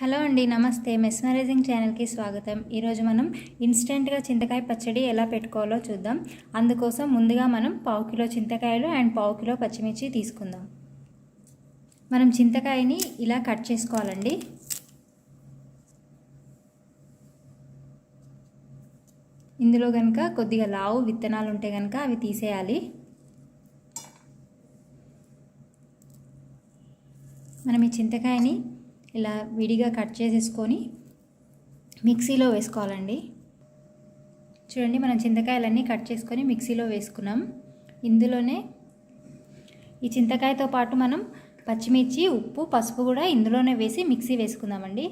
Hello అండి నమస్తే. Mesmerising ఛానల్కి స్వాగతం. ఈరోజు మనం ఇన్స్టెంట్గా చింతకాయ పచ్చడి ఎలా పెట్టుకోవాలో చూద్దాం. అందుకోసం ముందుగా మనం పావు కిలో చింతకాయలు అండ్ పావు కిలో పచ్చిమిర్చి తీసుకుందాం. మనం చింతకాయని ఇలా కట్ చేసుకోవాలండి. ఇందులో కనుక కొద్దిగా లావు విత్తనాలు ఉంటే కనుక అవి తీసేయాలి. మనం ఈ చింతకాయని ఇలా విడిగా కట్ చేసేసుకొని మిక్సీలో వేసుకోవాలండి. చూడండి మనం చింతకాయలన్నీ కట్ చేసుకొని మిక్సీలో వేసుకున్నాం. ఇందులోనే ఈ చింతకాయతో పాటు మనం పచ్చిమిర్చి ఉప్పు పసుపు కూడా ఇందులోనే వేసి మిక్సీ వేసుకుందామండి.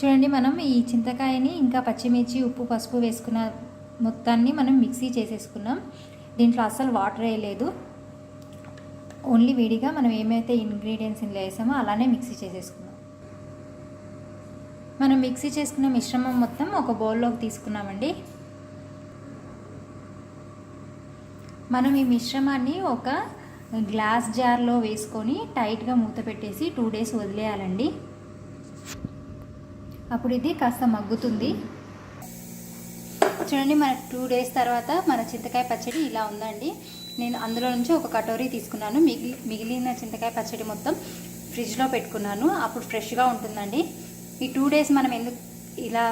చూడండి మనం ఈ చింతకాయని ఇంకా పచ్చిమిర్చి ఉప్పు పసుపు వేసుకున్న మొత్తాన్ని మనం మిక్సీ చేసేసుకున్నాం. దీంట్లో అస్సలు వాటర్ వేయలేదు ఓన్లీ వేడిగా మనం ఏమైతే ఇంగ్రీడియంట్స్ ఇందులో వేసామో అలానే మిక్సీ చేసేసుకున్నాం. మనం మిక్సీ చేసుకున్న మిశ్రమం మొత్తం ఒక బౌల్లోకి తీసుకున్నామండి. మనం ఈ మిశ్రమాన్ని ఒక గ్లాస్ జార్లో వేసుకొని టైట్గా మూత పెట్టేసి టూ డేస్ వదిలేయాలండి. అప్పుడు ఇది కాస్త మగ్గుతుంది. చూడండి మన టూ డేస్ తర్వాత మన చింతకాయ పచ్చడి ఇలా ఉందండి. నేను అందులో నుంచి ఒక కటోరీ తీసుకున్నాను. మిగిలి మిగిలిన చింతకాయ పచ్చడి మొత్తం ఫ్రిడ్జ్లో పెట్టుకున్నాను. అప్పుడు ఫ్రెష్గా ఉంటుందండి. ఈ టూ డేస్ మనం ఎందుకు ఇలా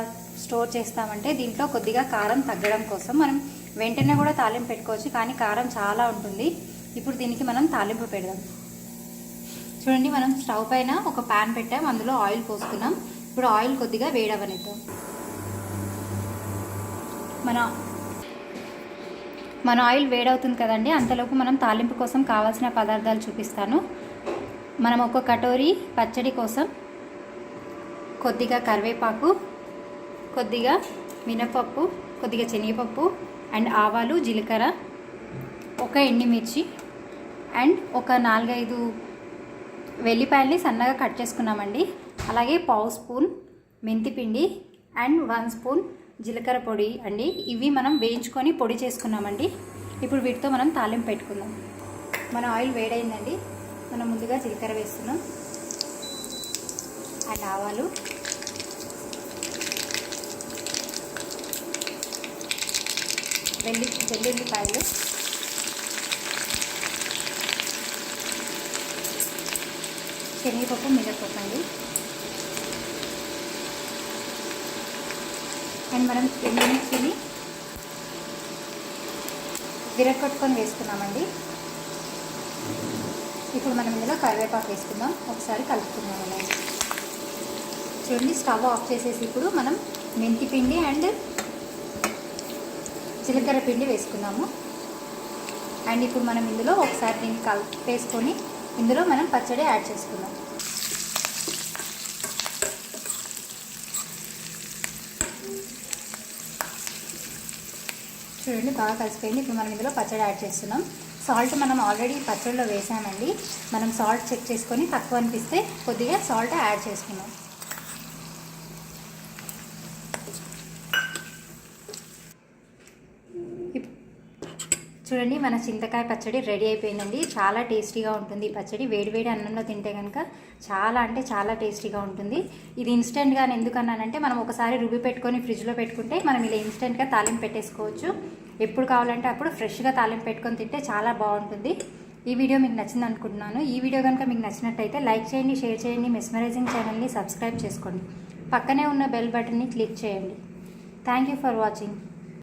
స్టోర్ చేస్తామంటే దీంట్లో కొద్దిగా కారం తగ్గడం కోసం. మనం వెంటనే కూడా తాలింపు పెట్టుకోవచ్చు కానీ కారం చాలా ఉంటుంది. ఇప్పుడు దీనికి మనం తాలింపు పెడదాం. చూడండి మనం స్టవ్ పైన ఒక ప్యాన్ పెట్టాం. అందులో ఆయిల్ పోసుకున్నాం. ఇప్పుడు ఆయిల్ కొద్దిగా వేడవనిద్దాం. మన మన ఆయిల్ వేడవుతుంది కదండి అంతలోపు మనం తాలింపు కోసం కావాల్సిన పదార్థాలు చూపిస్తాను. మనం ఒక కటోరీ పచ్చడి కోసం కొద్దిగా కరివేపాకు కొద్దిగా మినపప్పు కొద్దిగా శనగపప్పు అండ్ ఆవాలు జీలకర్ర ఒక ఎండిమిర్చి అండ్ ఒక నాలుగైదు వెల్లిపాయల్ని సన్నగా కట్ చేసుకున్నామండి. అలాగే పావు స్పూన్ మెంతిపిండి అండ్ వన్ స్పూన్ జీలకర్ర పొడి అండి. ఇవి మనం వేయించుకొని పొడి చేసుకున్నామండి. ఇప్పుడు వీటితో మనం తాలింపు పెట్టుకుందాం. మన ఆయిల్ వేడైందండి. మనం ముందుగా జీలకర్ర వేస్తున్నాం. అండ్ ఆవాలు వెల్లి వెల్లుల్లిపాయలు. శనగపప్పు మినప్పప్పు అండి. అండ్ మనం ఎండుమిర్చిని విరగొట్టుకొని వేసుకున్నామండి. ఇప్పుడు మనం ఇందులో కరివేపాకు వేసుకుందాం. ఒకసారి కలుపుకుందాం అలా. చూడండి స్టవ్ ఆఫ్ చేసేసి ఇప్పుడు మనం మెంతి పిండి అండ్ జీలకర్ర పిండి వేసుకున్నాము అండ్ ఇప్పుడు మనం ఇందులో ఒకసారి దీన్ని కలిపేసుకొని ఇందులో మనం పచ్చడి యాడ్ చేసుకుందాం. చూడండి బాగా కలిసిపోయింది. ఇప్పుడు మనం ఇందులో పచ్చడి యాడ్ చేస్తున్నాం. సాల్ట్ మనం ఆల్రెడీ పచ్చడిలో వేసామండి. మనం సాల్ట్ చెక్ చేసుకొని తక్కువ అనిపిస్తే కొద్దిగా సాల్ట్ యాడ్ చేసుకున్నాం చూడండి మన చింతకాయ పచ్చడి రెడీ అయిపోయిందండి. చాలా టేస్టీగా ఉంటుంది ఈ పచ్చడి. వేడివేడి అన్నంలో తింటే కనుక చాలా అంటే చాలా టేస్టీగా ఉంటుంది. ఇది ఇన్స్టెంట్గా ఎందుకన్నానంటే మనం ఒకసారి రుబ్బి పెట్టుకొని ఫ్రిడ్జ్లో పెట్టుకుంటే మనం ఇలా ఇన్స్టెంట్గా తాలింపు పెట్టేసుకోవచ్చు. ఎప్పుడు కావాలంటే అప్పుడు ఫ్రెష్గా తాలింపు పెట్టుకొని తింటే చాలా బాగుంటుంది. ఈ వీడియో మీకు నచ్చింది అనుకుంటున్నాను. ఈ వీడియో కనుక మీకు నచ్చినట్టయితే లైక్ చేయండి షేర్ చేయండి మెస్మరైజింగ్ ఛానల్ని సబ్స్క్రైబ్ చేసుకోండి. పక్కనే ఉన్న బెల్ బటన్ని క్లిక్ చేయండి. Thank you for watching.